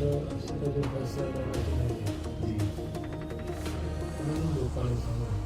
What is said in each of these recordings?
ਸਿੱਧਾ ਜੋ ਫੈਸਲਾ ਲੈਣਾ ਚਾਹੀਦਾ ਜੀ। ਉਹਨਾਂ ਨੂੰ ਲੋਕਾਂ ਨੇ ਸਮਝ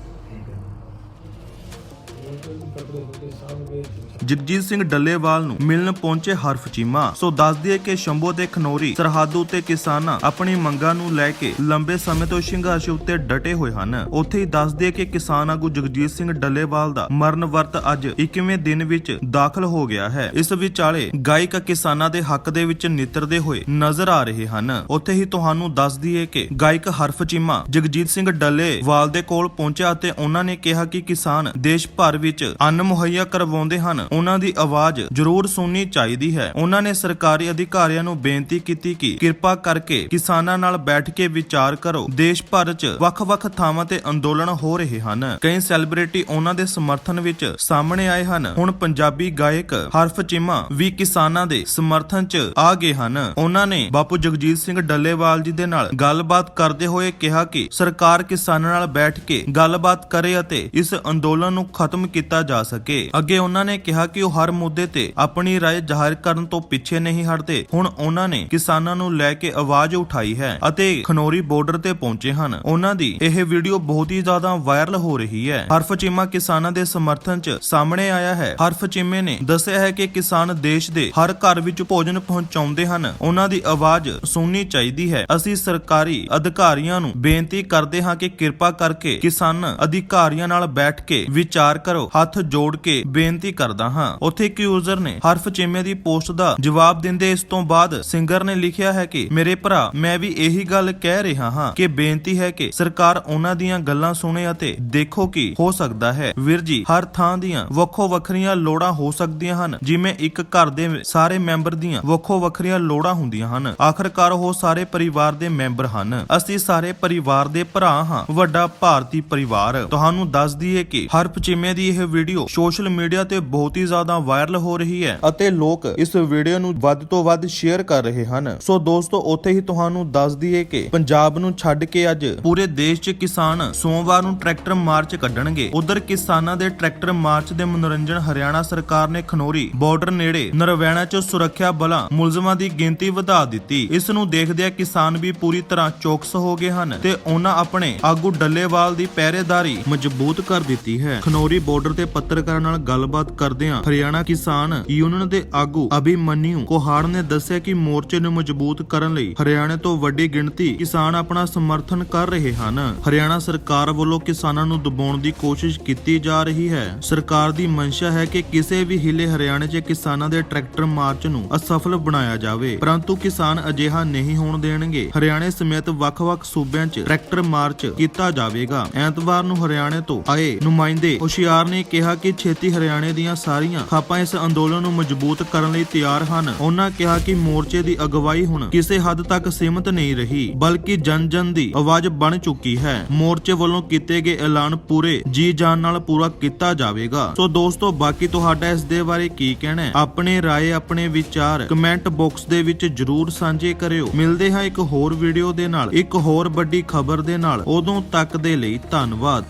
ਜਗਜੀਤ ਸਿੰਘ ਡੱਲੇਵਾਲ ਨੂੰ ਮਿਲਣ ਪਹੁੰਚੇ ਹਰਫ ਚੀਮਾ। ਸੋ ਦੱਸ ਦਈਏ ਕਿ ਸ਼ੰਭੂ ਤੇ ਖਨੌਰੀ, ਸਰਹੱਦ ਉੱਤੇ ਕਿਸਾਨਾਂ ਆਪਣੀ ਮੰਗਾਂ ਨੂੰ ਲੈ ਕੇ ਲੰਬੇ ਸਮੇਂ ਤੋਂ ਸੰਘਰਸ਼ ਉੱਤੇ ਡਟੇ ਹੋਏ ਹਨ। ਉੱਥੇ ਹੀ ਦੱਸ ਦਈਏ ਕਿ ਕਿਸਾਨ ਆਗੂ ਜਗਜੀਤ ਸਿੰਘ ਡੱਲੇਵਾਲ ਦਾ ਮਰਨ ਵਰਤ ਅੱਜ 21ਵੇਂ ਦਿਨ ਵਿੱਚ ਦਾਖਲ ਹੋ ਗਿਆ ਹੈ। ਇਸ ਵਿਚਾਲੇ ਗਾਇਕ ਕਿਸਾਨਾਂ ਦੇ ਹੱਕ ਦੇ ਵਿੱਚ ਨਿੱਤਰਦੇ ਹੋਏ ਨਜ਼ਰ ਆ ਰਹੇ ਹਨ। ਉੱਥੇ ਹੀ ਤੁਹਾਨੂੰ ਦੱਸ ਦਈਏ ਕਿ ਗਾਇਕ ਹਰਫ ਚੀਮਾ ਜਗਜੀਤ ਸਿੰਘ ਡੱਲੇਵਾਲ ਦੇ ਕੋਲ ਪਹੁੰਚਿਆ ਅਤੇ ਉਹਨਾਂ ਨੇ ਕਿਹਾ ਕਿ ਕਿਸਾਨ ਦੇਸ਼ ਭਰ ਵਿੱਚ ਅੰਨ ਮੁਹੱਈਆ ਕਰਵਾਉਂਦੇ ਹਨ। ਉਹਨਾਂ ਦੀ ਆਵਾਜ਼ ਜ਼ਰੂਰ ਸੁਣਨੀ ਚਾਹੀਦੀ ਹੈ। ਉਹਨਾਂ ਨੇ ਸਰਕਾਰੀ ਅਧਿਕਾਰੀਆਂ ਨੂੰ ਬੇਨਤੀ ਕੀਤੀ ਕਿ ਕਿਰਪਾ ਕਰਕੇ ਕਿਸਾਨਾਂ ਨਾਲ ਬੈਠ ਕੇ ਵਿਚਾਰ ਕਰੋ। ਦੇਸ਼ ਭਰ 'ਚ ਵੱਖ-ਵੱਖ ਥਾਵਾਂ ਤੇ ਅੰਦੋਲਨ ਹੋ ਰਹੇ ਹਨ। ਕਈ ਸੈਲੀਬ੍ਰਿਟੀ ਉਹਨਾਂ ਦੇ ਸਮਰਥਨ ਵਿੱਚ ਸਾਹਮਣੇ ਆਏ ਹਨ। ਹੁਣ ਪੰਜਾਬੀ ਗਾਇਕ ਹਰਫ ਚੀਮਾ ਵੀ ਕਿਸਾਨਾਂ ਦੇ ਸਮਰਥਨ 'ਚ ਆ ਗਏ ਹਨ। ਉਹਨਾਂ ਨੇ ਬਾਪੂ ਜਗਜੀਤ ਸਿੰਘ ਡੱਲੇਵਾਲ ਜੀ ਦੇ ਨਾਲ ਗੱਲਬਾਤ ਕਰਦੇ ਹੋਏ ਕਿਹਾ ਕਿ ਸਰਕਾਰ ਕਿਸਾਨਾਂ ਨਾਲ ਬੈਠ ਕੇ ਗੱਲਬਾਤ ਕਰੇ ਅਤੇ ਇਸ ਅੰਦੋਲਨ ਨੂੰ ਖਤਮ ਕੀਤਾ ਜਾ ਸਕੇ ਅੱਗੇ ਉਹਨਾਂ ਨੇ ਕਿਹਾ ਕਿ ਉਹ ਹਰ ਮੁੱਦੇ ਤੇ ਆਪਣੀ رائے ਜ਼ਾਹਿਰ ਕਰਨ ਤੋਂ ਪਿੱਛੇ ਨਹੀਂ ਹਟਦੇ ਹੁਣ ਉਹਨਾਂ ਨੇ ਕਿਸਾਨਾਂ ਨੂੰ ਲੈ ਕੇ ਆਵਾਜ਼ ਉਠਾਈ ਹੈ ਅਤੇ ਖਨੌਰੀ ਬਾਰਡਰ ਤੇ ਪਹੁੰਚੇ ਹਨ ਉਹਨਾਂ ਦੀ ਇਹ ਵੀਡੀਓ ਬਹੁਤ ਹੀ ਜ਼ਿਆਦਾ ਵਾਇਰਲ ਹੋ ਰਹੀ ਹੈ ਹਰਫ ਚੀਮਾ ਕਿਸਾਨਾਂ ਦੇ ਸਮਰਥਨ 'ਚ ਸਾਹਮਣੇ ਆਇਆ ਹੈ ਹਰਫ ਚੀਮੇ ਨੇ ਦੱਸਿਆ ਹੈ ਕਿ ਕਿਸਾਨ ਦੇਸ਼ ਦੇ ਹਰ ਘਰ ਵਿੱਚ ਭੋਜਨ ਪਹੁੰਚਾਉਂਦੇ ਹਨ ਉਹਨਾਂ ਦੀ ਆਵਾਜ਼ ਸੁਣਨੀ ਚਾਹੀਦੀ ਹੈ ਅਸੀਂ ਸਰਕਾਰੀ ਅਧਿਕਾਰੀਆਂ ਨੂੰ ਬੇਨਤੀ ਕਰਦੇ ਹਾਂ ਕਿ ਕਿਰਪਾ ਕਰਕੇ ਕਿਸਾਨ ਅਧਿਕਾਰੀਆਂ ਨਾਲ ਬੈਠ ਕੇ ਵਿਚਾਰ ਕਰੋ ਹੱਥ ਜੋੜ ਕੇ ਬੇਨਤੀ ਕਰਦਾ ਹਾਂ। ਉੱਥੇ ਇੱਕ ਯੂਜ਼ਰ ਨੇ ਹਰਫ ਚੀਮੇ ਦੀ ਪੋਸਟ ਦਾ ਜਵਾਬ ਦਿੰਦੇ ਇਸ ਤੋਂ ਬਾਅਦ ਸਿੰਗਰ ਨੇ ਲਿਖਿਆ ਹੈ ਕਿ, ਮੇਰੇ ਭਰਾ, ਮੈਂ ਵੀ ਇਹੀ ਗੱਲ ਕਹਿ ਰਿਹਾ ਹਾਂ ਕਿ ਬੇਨਤੀ ਹੈ ਕਿ ਸਰਕਾਰ ਉਹਨਾਂ ਦੀਆਂ ਗੱਲਾਂ ਸੁਣੇ ਅਤੇ ਦੇਖੋ ਕਿ ਹੋ ਸਕਦਾ ਹੈ। ਵੀਰ ਜੀ, ਹਰ ਥਾਂ ਦੀਆਂ ਵੱਖੋ ਵੱਖਰੀਆਂ ਲੋੜਾਂ ਹੋ ਸਕਦੀਆਂ ਹਨ, ਜਿਵੇਂ ਇੱਕ ਘਰ ਦੇ ਸਾਰੇ ਮੈਂਬਰ ਦੀਆਂ ਵੱਖੋ ਵੱਖਰੀਆਂ ਲੋੜਾਂ ਹੁੰਦੀਆਂ ਹਨ। ਆਖਰਕਾਰ ਉਹ ਸਾਰੇ ਪਰਿਵਾਰ ਦੇ ਮੈਂਬਰ ਹਨ। ਅਸੀਂ ਸਾਰੇ ਪਰਿਵਾਰ ਦੇ ਭਰਾ ਹਾਂ। ਵੱਡਾ ਭਾਰਤੀ ਪਰਿਵਾਰ। ਤੁਹਾਨੂੰ ਦੱਸ ਦਈਏ ਕਿ ਹਰ ਪਚੀਮੇ ਦੀ ਇਹ ਵੀਡੀਓ ਸੋਸ਼ਲ ਮੀਡੀਆ ਤੇ ਬਹੁਤ ਹੀ ਜ਼ਿਆਦਾ ਵਾਇਰਲ ਹੋ ਰਹੀ ਹੈ ਅਤੇ ਲੋਕ ਇਸ ਵੀਡੀਓ ਨੂੰ ਵੱਧ ਤੋਂ ਵੱਧ ਸ਼ੇਅਰ ਕਰ ਰਹੇ ਹਨ। ਸੋ ਦੋਸਤੋ, ਉੱਥੇ ਹੀ ਤੁਹਾਨੂੰ ਦੱਸ ਦਈਏ ਕਿ ਪੰਜਾਬ ਨੂੰ ਛੱਡ ਕੇ ਅੱਜ ਪੂਰੇ ਦੇਸ਼ 'ਚ ਕਿਸਾਨ ਸੋਮਵਾਰ ਨੂੰ ਟਰੈਕਟਰ ਮਾਰਚ ਕੱਢਣਗੇ। ਉਧਰ ਕਿਸਾਨਾਂ ਦੇ ਟਰੈਕਟਰ ਮਾਰਚ ਦੇ ਮਨੋਰੰਜਨ ਹਰਿਆਣਾ ਸਰਕਾਰ ਨੇ ਖਨੋਰੀ ਬਾਰਡਰ ਨੇੜੇ ਨਰਵੈਣਾ 'ਚ ਸੁਰੱਖਿਆ ਬਲਾਂ ਮੁਲਜ਼ਮਾਂ ਦੀ ਗਿਣਤੀ ਵਧਾ ਦਿੱਤੀ। ਇਸ ਨੂੰ ਦੇਖਦਿਆਂ ਕਿਸਾਨ ਵੀ ਪੂਰੀ ਤਰ੍ਹਾਂ ਚੌਕਸ ਹੋ ਗਏ ਹਨ ਤੇ ਉਹਨਾਂ ਆਪਣੇ ਆਗੂ ਡੱਲੇਵਾਲ ਦੀ ਪਹਿਰੇਦਾਰੀ ਮਜ਼ਬੂਤ ਕਰ ਦਿੱਤੀ ਹੈ। ਖਨੋਰੀ ਬਾਰਡਰ ਤੇ ਪੱਤਰਕਾਰਾਂ ਨਾਲ ਗੱਲਬਾਤ ਕਰਦਿਆਂ ਹਰਿਆਣਾ ਕਿਸਾਨ ਯੂਨੀਅਨ ਦੇ ਆਗੂ ਅਭਿਮਨਿਊ ਕੋਹਾੜ ਨੇ ਦੱਸਿਆ ਕਿ ਮੋਰਚੇ ਨੂੰ ਮਜ਼ਬੂਤ ਕਰਨ ਲਈ ਹਰਿਆਣਾ ਤੋਂ ਵੱਡੀ ਗਿਣਤੀ ਕਿਸਾਨ ਆਪਣਾ ਸਮਰਥਨ ਕਰ ਰਹੇ ਹਨ। ਹਰਿਆਣਾ ਸਰਕਾਰ ਵੱਲੋਂ ਕਿਸਾਨਾਂ ਨੂੰ ਦਬਾਉਣ ਦੀ ਕੋਸ਼ਿਸ਼ ਕੀਤੀ ਜਾ ਰਹੀ ਹੈ। ਸਰਕਾਰ ਦੀ ਮਨਸ਼ਾ ਹੈ ਕਿ ਕਿਸੇ ਵੀ ਹਿੱਲੇ ਹਰਿਆਣੇ 'ਚ ਕਿਸਾਨਾਂ ਦੇ ਟਰੈਕਟਰ ਮਾਰਚ ਨੂੰ ਅਸਫਲ ਬਣਾਇਆ ਜਾਵੇ। ਪਰੰਤੂ ਕਿਸਾਨ ਅਜਿਹਾ ਨਹੀਂ ਹੋਣ ਦੇਣਗੇ। ਹਰਿਆਣੇ ਸਮੇਤ ਵੱਖ-ਵੱਖ ਸੂਬਿਆਂ 'ਚ ਟਰੈਕਟਰ ਮਾਰਚ ਕੀਤਾ ਜਾਵੇਗਾ। ਐਤਵਾਰ ਨੂੰ ਹਰਿਆਣੇ ਤੋਂ ਆਏ ਨੁਮਾਇੰਦੇ ਹੁਸ਼ਿਆਰ ਨੇ ਕਿਹਾ ਕਿ ਛੇਤੀ ਹਰਿਆਣੇ ਦੀਆਂ ਸਾਰੀਆਂ ਖਾਪਾਂ ਇਸ ਅੰਦੋਲਨ ਨੂੰ ਮਜ਼ਬੂਤ ਕਰਨ ਲਈ ਤਿਆਰ ਹਨ। ਉਹਨਾਂ ਕਿਹਾ ਕਿ ਮੋਰਚੇ ਦੀ ਅਗਵਾਈ ਹੁਣ ਕਿਸੇ ਹੱਦ ਤੱਕ ਸੀਮਤ ਨਹੀਂ ਰਹੀ, ਬਲਕਿ ਜਨ-ਜਨ ਦੀ ਆਵਾਜ਼ ਬਣ ਚੁੱਕੀ ਹੈ। ਮੋਰਚੇ ਵੱਲੋਂ ਕੀਤੇ ਗਏ ਐਲਾਨ ਪੂਰੇ ਜੀ ਜਾਨ ਨਾਲ ਪੂਰਾ ਕੀਤਾ ਜਾਵੇਗਾ। ਸੋ ਦੋਸਤੋ, ਬਾਕੀ ਤੁਹਾਡਾ ਇਸ ਦੇ ਬਾਰੇ ਕੀ ਕਹਿਣਾ ਹੈ? ਆਪਣੇ ਰਾਏ, ਆਪਣੇ ਵਿਚਾਰ ਕਮੈਂਟ ਬਾਕਸ ਦੇ ਵਿੱਚ ਜਰੂਰ ਸਾਂਝੇ ਕਰਿਓ। ਮਿਲਦੇ ਹਾਂ ਇੱਕ ਹੋਰ ਵੀਡੀਓ ਦੇ ਨਾਲ, ਇੱਕ ਹੋਰ ਵੱਡੀ ਖਬਰ ਦੇ ਨਾਲ। ਉਦੋਂ ਤੱਕ ਦੇ ਲਈ ਧੰਨਵਾਦ।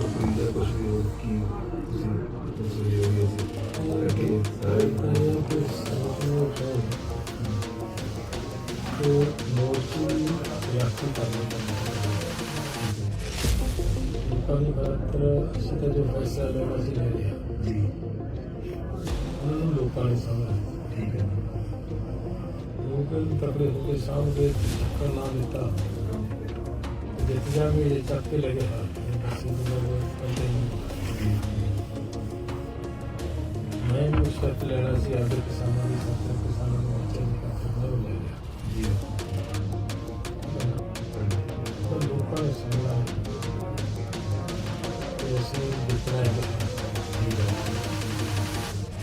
रूपानी पात्र सीधा जो फैसला लेना जी ले लिया उन्होंने रूपानी सामने लोकल तकड़े होकर शाम के चक्कर ना देता देखिया में ये चक्के लगे था ਸ਼ਰਤ ਲੈਣਾ ਸੀ ਆਦਰ ਕਿਸਾਨਾਂ ਦੀ ਸੱਤ ਕਿਸਾਨਾਂ ਨੂੰ ਅੱਛੇ ਨਹੀਂ ਕਰਦਾ ਉਹ ਲੈ ਲਿਆ ਜੀ ਪਰ ਲੋਕਾਂ ਨੇ ਸਮਝਿਆ ਕਿ ਅਸੀਂ ਜਿੱਤਣਾ ਹੈ ਠੀਕ